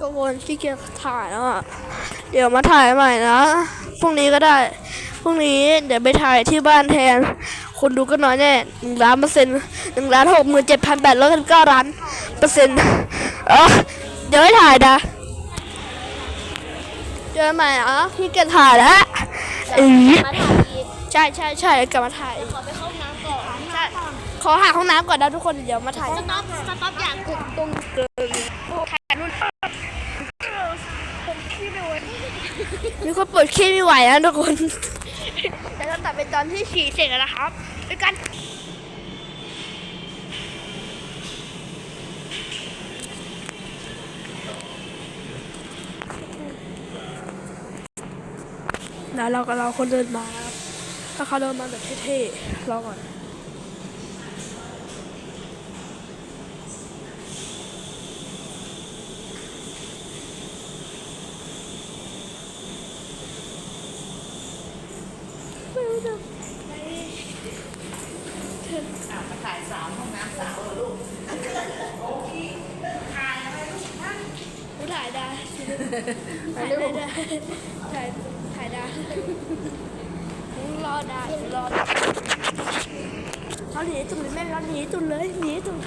ทุกคนขี้เกียจถ่ายแล้วอะ เดี๋ยวมาถ่ายใหม่นะ พรุ่งนี้ก็ได้ พรุ่งนี้เดี๋ยวไปถ่ายที่บ้านแทน คนดูก็น้อยแน่หนึ่งล้านเปอร์เซ็นต์หนึ่งล้านหกหมื่นเจ็ดพันแปดร้อยเก้าล้านเปอร์เซ็นต์เออเดี๋ยวให้ถ่ายนะเจอกันใหม่อะพี่เกียจถ่ายแล้วเอ้ยมาถ่ายอีกใช่ใช่ใช่กลับมาถ่ายขอไปเข้าห้องน้ำก่อนใช่ขอหาห้องน้ำก่อนนะทุกคนเดี๋ยวมาถ่ายสต๊อปสต๊อปอยากกดตรง ถ่ายนู่น มีคนปวดขี้ไม่ไหวนะทุกคนแต่ต้องตัดเป็นตอนที่ฉี่เสร็จแล้วนะครับด้วยกันแล้วเราก็เราคนเดินมาครับถ้าเขาเดินมาแบบเท่ๆรอก่อน อ่ามาถ่ายสามห้องน้ำสาวเหรอลูกไม่ถ่ายได้ ถ่ายได้ได้ถ่ายถ่ายได้รอได้รอได้เขาหนีตุ่นเลยแม่เราหนีตุ่นเลยหนีตุ่น